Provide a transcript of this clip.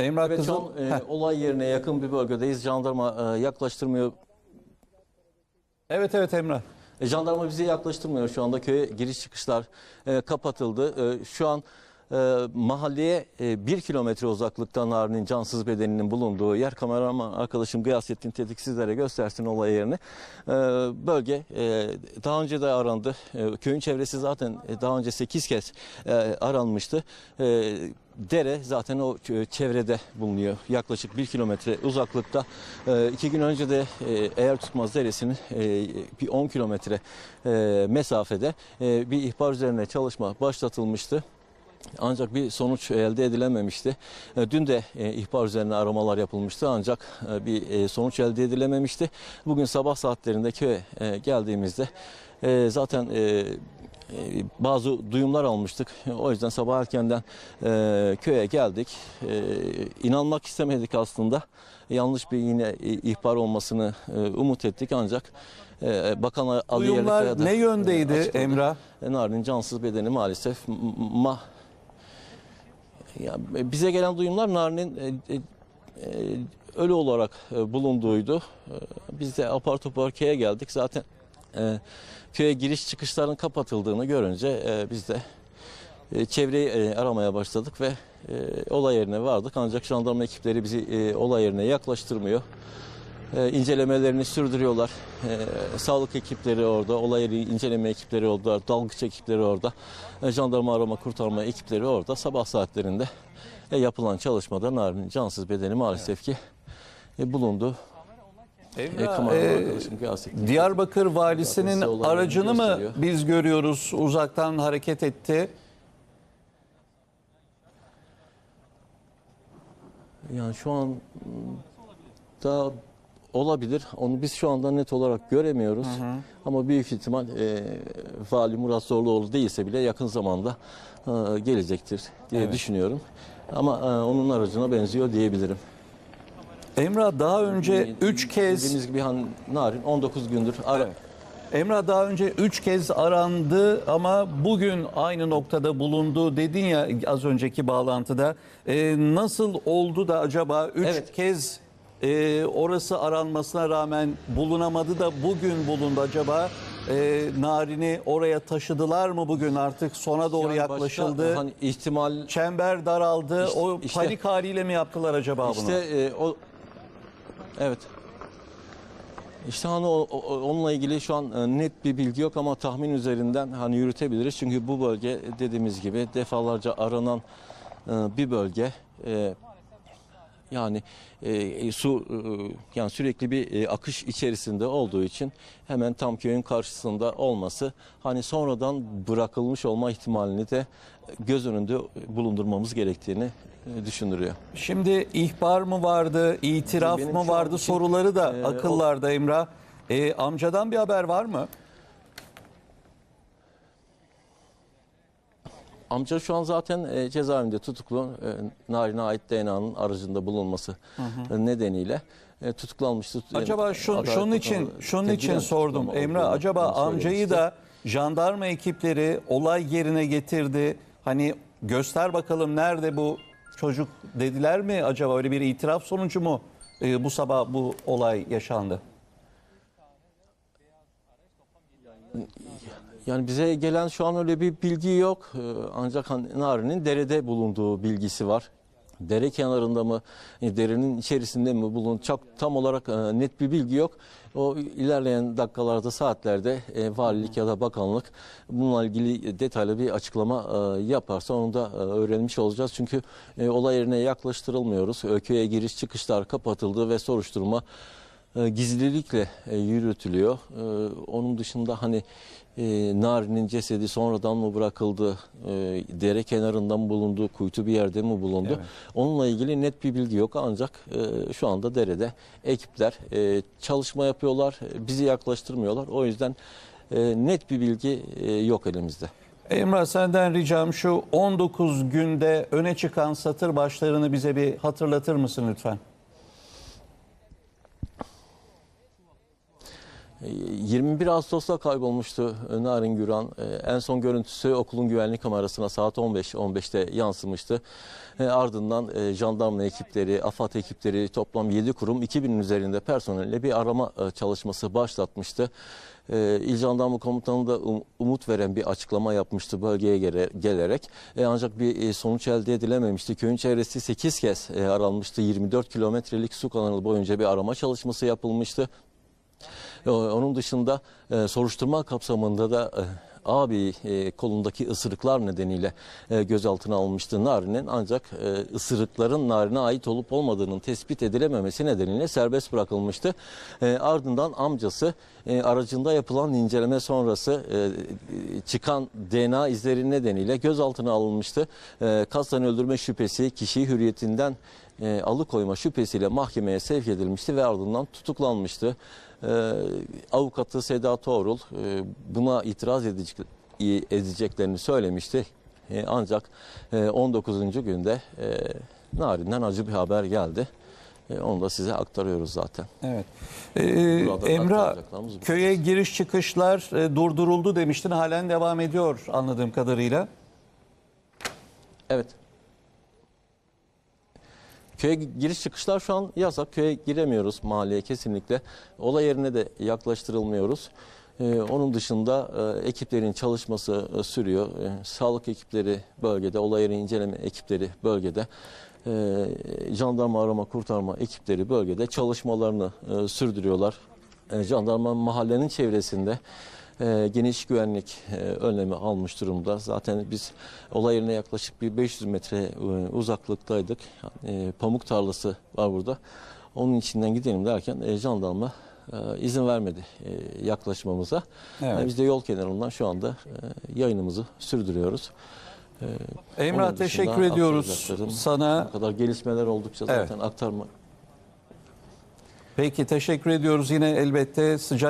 Emrah şu Kızıl. an e, olay yerine yakın bir bölgedeyiz. Jandarma e, yaklaştırmıyor. Evet evet Emrah. E, jandarma bizi yaklaştırmıyor şu anda. Köye giriş çıkışlar e, kapatıldı. E, şu an e, mahalleye e, bir kilometre uzaklıkta Narin'in cansız bedeninin bulunduğu yer kameraman arkadaşım Gıyasettin Tetik sizlere göstersin olay yerini. E, bölge e, daha önce de arandı. E, köyün çevresi zaten e, daha önce 8 kez e, aranmıştı. E, Dere zaten o ç- çevrede bulunuyor. Yaklaşık bir kilometre uzaklıkta. E, iki gün önce de e, eğer tutmaz deresinin e, bir 10 kilometre e, mesafede e, bir ihbar üzerine çalışma başlatılmıştı. Ancak bir sonuç elde edilememişti. E, Dün de e, ihbar üzerine aramalar yapılmıştı ancak e, bir sonuç elde edilememişti. Bugün sabah saatlerinde köye geldiğimizde zaten bazı duyumlar almıştık. O yüzden sabah erkenden e, köye geldik. E, inanmak istemedik aslında. Yanlış bir yine ihbar olmasını e, umut ettik ancak e, Bakan Ali Duyumlar ne yöndeydi açıkladı. Emrah? Narin'in cansız bedeni maalesef ma ya e, bize gelen duyumlar Narin'in e, e, e, ölü olarak e, bulunduğuydu. E, Biz de apar topar köye geldik. Zaten e, köye giriş çıkışların kapatıldığını görünce e, biz de e, çevreyi e, aramaya başladık ve e, olay yerine vardık. Ancak jandarma ekipleri bizi e, olay yerine yaklaştırmıyor. E, incelemelerini sürdürüyorlar. E, sağlık ekipleri orada, olay yeri inceleme ekipleri orada, dalgıç ekipleri orada, e, jandarma arama kurtarma ekipleri orada. Sabah saatlerinde e, yapılan çalışmada Narin'in cansız bedeni maalesef ki e, bulundu. E, Emrah, e, Gıyasettin. Diyarbakır valisinin aracını mı biz görüyoruz uzaktan hareket etti? Yani şu an da olabilir. Onu biz şu anda net olarak göremiyoruz. Ama büyük ihtimal e, Vali Murat Zorluoğlu değilse bile yakın zamanda e, gelecektir diye Evet. düşünüyorum. Ama e, onun aracına benziyor diyebilirim. Emrah daha önce 3 kez Dediğimiz gibi hani Narin 19 gündür ara, Evet. Emrah daha önce 3 kez arandı ama bugün aynı noktada bulundu dedin ya az önceki bağlantıda. Ee, nasıl oldu da acaba 3 Evet. kez e, orası aranmasına rağmen bulunamadı da bugün bulundu acaba? E, Narin'i oraya taşıdılar mı bugün artık sona doğru Yani başka, yaklaşıldı? hani ihtimal Çember daraldı. İşte- o işte- panik haliyle mi yaptılar acaba bunu? İşte e, o evet. İşte hani o, o- onunla ilgili şu an e, net bir bilgi yok ama tahmin üzerinden hani yürütebiliriz. Çünkü bu bölge dediğimiz gibi defalarca aranan e, bir bölge. E, yani e, su e, yani sürekli bir e, akış içerisinde olduğu için hemen tam köyün karşısında olması hani sonradan bırakılmış olma ihtimalini de göz önünde bulundurmamız gerektiğini e, düşündürüyor. Şimdi ihbar mı vardı, itiraf Benim mı vardı için, soruları da e, akıllarda Emrah. E, amcadan bir haber var mı? Amca şu an zaten e, cezaevinde tutuklu. E, Narin'e ait DNA'nın aracında bulunması e, nedeniyle e, tutuklanmıştı. Acaba Adalet şunun için şunun için tedbiren sordum tutuklama olduğunu Acaba amcayı söylemişti. da jandarma ekipleri olay yerine getirdi. Hani göster bakalım nerede bu çocuk dediler mi acaba öyle bir itiraf sonucu mu e, bu sabah bu olay yaşandı? Yani bize gelen şu an öyle bir bilgi yok. Ee, Ancak Narin'in derede bulunduğu bilgisi var. Dere kenarında mı, e, derenin içerisinde mi bulun çok tam olarak e, net bir bilgi yok. O ilerleyen dakikalarda, saatlerde e, valilik ya da bakanlık bununla ilgili detaylı bir açıklama yaparsa onu da öğrenmiş olacağız. Çünkü olay yerine yaklaştırılmıyoruz. E, Köye giriş çıkışlar kapatıldı ve soruşturma gizlilikle e, yürütülüyor. E, Onun dışında hani e, Nari'nin cesedi sonradan mı bırakıldı, e, dere kenarında mı bulundu, kuytu bir yerde mi bulundu? Evet. Onunla ilgili net bir bilgi yok ancak e, şu anda derede ekipler e, çalışma yapıyorlar, e, bizi yaklaştırmıyorlar. O yüzden e, net bir bilgi e, yok elimizde. Emrah senden ricam şu 19 günde öne çıkan satır başlarını bize bir hatırlatır mısın lütfen? 21 Ağustos'ta kaybolmuştu Narin Güran. E, En son görüntüsü okulun güvenlik kamerasına saat 15.15'te yansımıştı. E, Ardından e, jandarma ekipleri, AFAD ekipleri toplam 7 kurum 2000'in üzerinde personelle bir arama çalışması başlatmıştı. İl Jandarma Komutanı da um- umut veren bir açıklama yapmıştı bölgeye gele- gelerek. Ancak bir sonuç elde edilememişti. Köyün çevresi 8 kez aranmıştı. 24 kilometrelik su kanalı boyunca bir arama çalışması yapılmıştı. Onun dışında e, soruşturma kapsamında da e, abi e, kolundaki ısırıklar nedeniyle gözaltına alınmıştı Nari'nin ancak ısırıkların Nari'ne ait olup olmadığının tespit edilememesi nedeniyle serbest bırakılmıştı. Ardından amcası aracında yapılan inceleme sonrası çıkan DNA izleri nedeniyle gözaltına alınmıştı. E, kasten öldürme şüphesi kişiyi hürriyetinden e, alıkoyma şüphesiyle mahkemeye sevk edilmişti ve ardından tutuklanmıştı. E, avukatı Seda Toğrul e, buna itiraz edecek, edeceklerini söylemişti. E, ancak e, 19. günde e, Narin'den acı bir haber geldi. E, onu da size aktarıyoruz zaten. Evet. Ee, bu. köye giriş çıkışlar e, durduruldu demiştin. Halen devam ediyor anladığım kadarıyla. Evet. Köye giriş çıkışlar şu an yasak. Köye giremiyoruz mahalleye kesinlikle. Olay yerine de yaklaştırılmıyoruz. Ee, onun dışında e, ekiplerin çalışması e, sürüyor. E, sağlık ekipleri bölgede, olay yeri inceleme ekipleri bölgede. E, jandarma arama kurtarma ekipleri bölgede çalışmalarını e, sürdürüyorlar. E, jandarma mahallenin çevresinde e, geniş güvenlik e, önlemi almış durumda. Zaten biz olay yerine yaklaşık bir 500 metre e, uzaklıktaydık. E, pamuk tarlası var burada. Onun içinden gidelim derken e, jandarma e, izin vermedi e, yaklaşmamıza. Evet. E, biz de yol kenarından şu anda e, yayınımızı sürdürüyoruz. E, Emrah teşekkür ediyoruz sana. Bu kadar gelişmeler oldukça Evet. zaten aktarma Peki teşekkür ediyoruz. Yine elbette sıcak